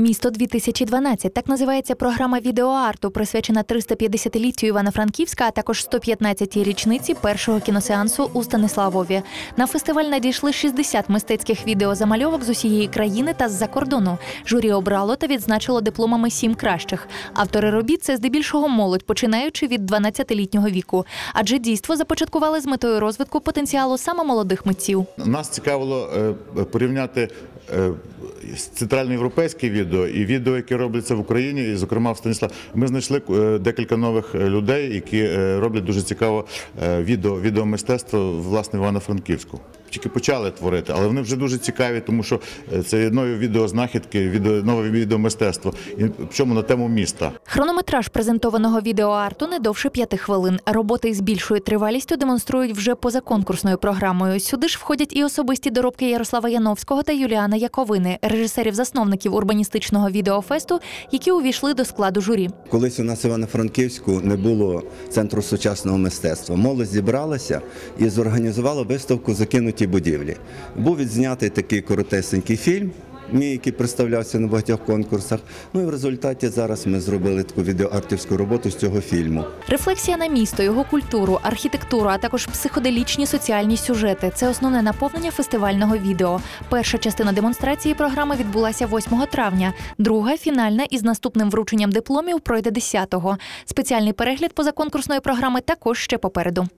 Місто 2012 так називається програма відеоарту, присвячена 350-літтю Івано-Франківська, а також 115-й річниці першого кіносеансу у Станиславові. На фестиваль надійшли 60 мистецьких відеозамальовок з усієї країни та з-за кордону. Журі обрало та відзначило дипломами сім кращих. Автори робіт це здебільшого молодь, починаючи від 12-літнього віку. Адже дійство започаткували з метою розвитку потенціалу саме молодих митців. Нас цікавило е, порівняти е, центральноєвропейське відео і відео, яке робляться в Україні, і, зокрема, в Станіслав. Ми знайшли е, декілька нових е, людей, які роблять дуже цікаво е, відео, відеомистецтво власне в Івано-Франківську. Тільки почали творити, але вони вже дуже цікаві, тому що е, це є нові відеознахідки, відео, нове відеомистецтво, і причому на тему міста. Хронометраж презентованого відеоарту не довше п'яти хвилин. Роботи із більшою тривалістю демонструють вже поза конкурсною програмою. Сюди ж входять і особисті доробки Ярослава Яновського та Юліана Яковини, режисерів-засновників урбаністичного відеофесту, які увійшли до складу журі. Колись у нас Івано-Франківську не було центру сучасного мистецтва. Молодь зібралася і зорганізувала виставку Закинуті будівлі. Був відзнятий такий коротесенький фільм. Мій, який представлявся на багатьох конкурсах. Ну і в результаті зараз ми зробили таку відеоартівську роботу з цього фільму. Рефлексія на місто, його культуру, архітектуру, а також психоделічні соціальні сюжети це основне наповнення фестивального відео. Перша частина демонстрації програми відбулася 8 травня. Друга фінальна із наступним врученням дипломів пройде 10-го. Спеціальний перегляд позаконкурсної програми також ще попереду.